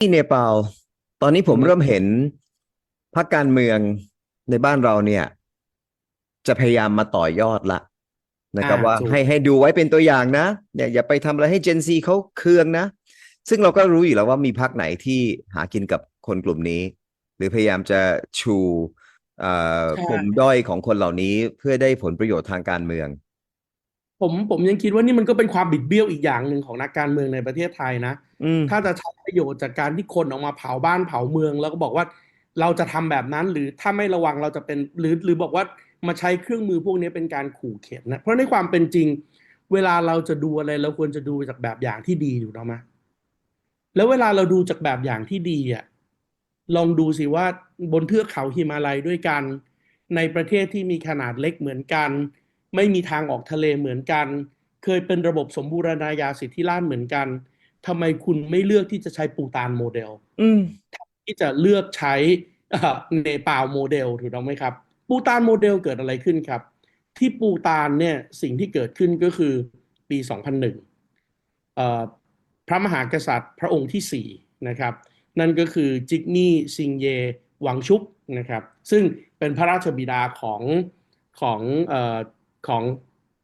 ที่เนปาลตอนนี้ผมอืมเริ่มเห็นพรรคการเมืองในบ้านเราเนี่ย จะพยายามมาต่อยอดละนะครับอ่าว่าถูกให้ให้ดูไว้เป็นตัวอย่างนะเนี่ยอย่าไปทำอะไรให้เจนซีเขาเคืองนะ ซึ่งเราก็รู้อยู่แล้วว่ามีพรรคไหนที่หากินกับคนกลุ่มนี้ หรือพยายามจะชูเอ่อใช่ปมด้อยของคนเหล่านี้เพื่อได้ผลประโยชน์ทางการเมือง ผมผมยังคิดว่านี่มันก็เป็นความบิดเบี้ยวอีกอย่างหนึ่งของนักการเมืองในประเทศไทยนะอืมถ้าจะใช้ ประโยชน์จากการที่คนออกมาเผาบ้านเผาเมือง แล้วก็บอกว่าเราจะทำแบบนั้นหรือถ้าไม่ระวังเราจะเป็นหรือหรือบอกว่ามาใช้เครื่องมือพวกนี้เป็นการขู่เข็นนะเพราะในความเป็นจริง เวลาเราจะดูอะไรเราควรจะดูจากแบบอย่างที่ดีอยู่แล้วไหมแล้วเวลาเราดูจากแบบอย่างที่ดีอะลองดูสิว่าบนเทือกเขาหิมาลัยด้วยกัน ในประเทศที่มีขนาดเล็กเหมือนกัน ไม่มีทางออกทะเลเหมือนกัน เคยเป็นระบบสมบูรณาญาสิทธิราชเหมือนกัน ทำไมคุณไม่เลือกที่จะใช้ปูตานโมเดล อืมที่จะเลือกใช้เอ่อเนปาลโมเดลถูกต้องไหมครับ ปูตานโมเดลเกิดอะไรขึ้นครับ ที่ปูตานเนี่ยสิ่งที่เกิดขึ้นก็คือปี 2001เอ่อพระมหากษัตริย์พระองค์ที่สี่นะครับ นั่นก็คือจิกมี่ซิงเยหวังชุกนะครับ ซึ่งเป็นพระราชบิดาของของเอ่อของ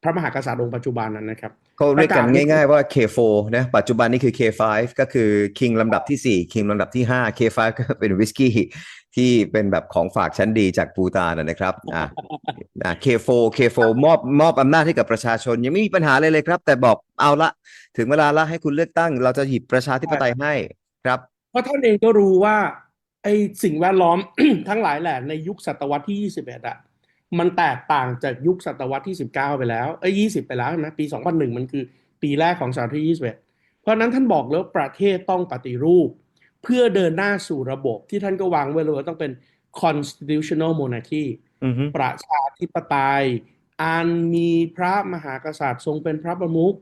พระมหากษัตริย์องค์ปัจจุบันนั้นนะครับ เขาเรียกกันประกาศง่าย ๆว่า K4 นะปัจจุบันนี่คือ K5 ก็คือ King ลำดับที่สี่ King ลำดับที่ห้า K5 ก็เป็นวิสกี้ที่เป็นแบบของฝากชั้นดีจากปูตานนะนะครับอ่าอ่า K4 K4 มอบมอบอำนาจให้กับประชาชนยังไม่มีปัญหาเลยเลยครับ แต่บอกเอาละ ถึงเวลาละให้คุณเลือกตั้ง เราจะหยิบประชาธิปไตยให้ครับ เพราะท่านเองก็รู้ว่าไอ้สิ่งแวดล้อมทั้งหลายแหละในยุคศตวรรษที่ 21อะ มันแตกต่างจากยุคศตวรรษที่ 19 ไปแล้วเอ้ย20 ไปแล้วนะปี 2001 มันคือปีแรกของศตวรรษที่21 เพราะฉะนั้นท่านบอกแล้ววาประเทศต้องปฏิรูป เพื่อเดินหน้าสู่ระบบที่ท่านก็วางไว้เลยว่าต้องเป็น constitutional monarchy อือฮึประชาธิปไตยอันมีพระมหากษัตริย์ทรงเป็นพระประมุข